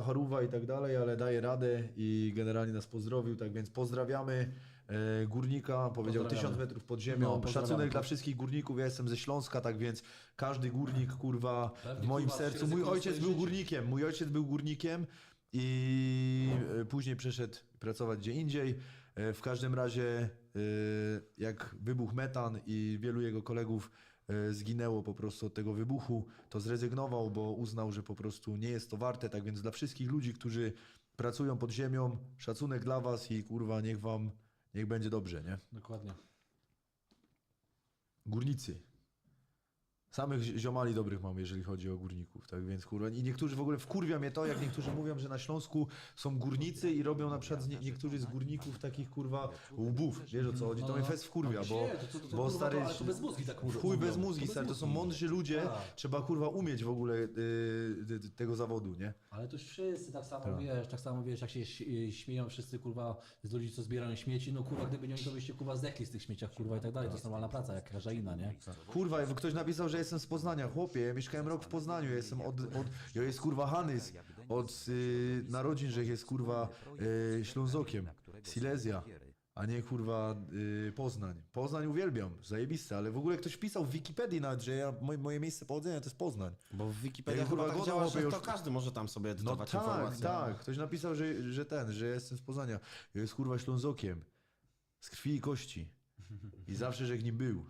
Kacharuwa i tak dalej, ale daje radę i generalnie nas pozdrowił, tak więc pozdrawiamy e, górnika, powiedział Pozdrawiamy. 1000 metrów pod No, ziemią. pozdrawiamy. Szacunek dla wszystkich górników, ja jestem ze Śląska, tak więc każdy górnik, kurwa, Pewnie, w moim kurwa, sercu. Mój ojciec był życie. górnikiem, mój ojciec był górnikiem i e, później przeszedł pracować gdzie indziej. E, W każdym razie, jak wybuchł metan i wielu jego kolegów zginęło po prostu od tego wybuchu, to zrezygnował, bo uznał, że po prostu nie jest to warte. Tak więc dla wszystkich ludzi, którzy pracują pod ziemią, szacunek dla was i kurwa, niech wam, niech będzie dobrze, nie? Dokładnie. Górnicy. Samych zi- ziomali dobrych mam, jeżeli chodzi o górników, tak więc kurwa. I niektórzy w ogóle wkurwia mnie to, jak niektórzy mówią, że na Śląsku są górnicy i robią na przykład z nie, niektórzy z górników takich kurwa łbów. Wiesz o co chodzi? To mnie fest wkurwia, bo, bo stary. to- ale to bez mózgi tak. Chuj bez To mózgi, bez stary, to są mądrzy ludzie, Tak. trzeba kurwa umieć w ogóle y, y, y, tego zawodu, nie? Ale to wszyscy tak samo wiesz, tak samo wiesz, jak się śmieją wszyscy kurwa z ludzi, co zbierają śmieci, no kurwa, gdyby nie oni, to byście kurwa zdechli z tych śmieciach, kurwa i tak dalej. To jest normalna praca, jak każda inna, nie? Kurwa, ktoś napisał, że jestem z Poznania. Chłopie, ja mieszkałem rok w Poznaniu, ja jestem od... od ja jest kurwa Hanys. Od y, narodzin, że jest kurwa y, Ślązokiem. Silesia. A nie kurwa y, Poznań. Poznań uwielbiam, zajebiste, ale w ogóle ktoś pisał w Wikipedii nawet, że ja, moje, moje miejsce pochodzenia to jest Poznań. Bo w Wikipedii Ja kurwa chyba tak działa, że już- to każdy może tam sobie No edytować tak, informacje. tak. Ktoś napisał, że, że ten, że jestem z Poznania. Ja jest kurwa Ślązokiem. Z krwi i kości. I zawsze, że nim był.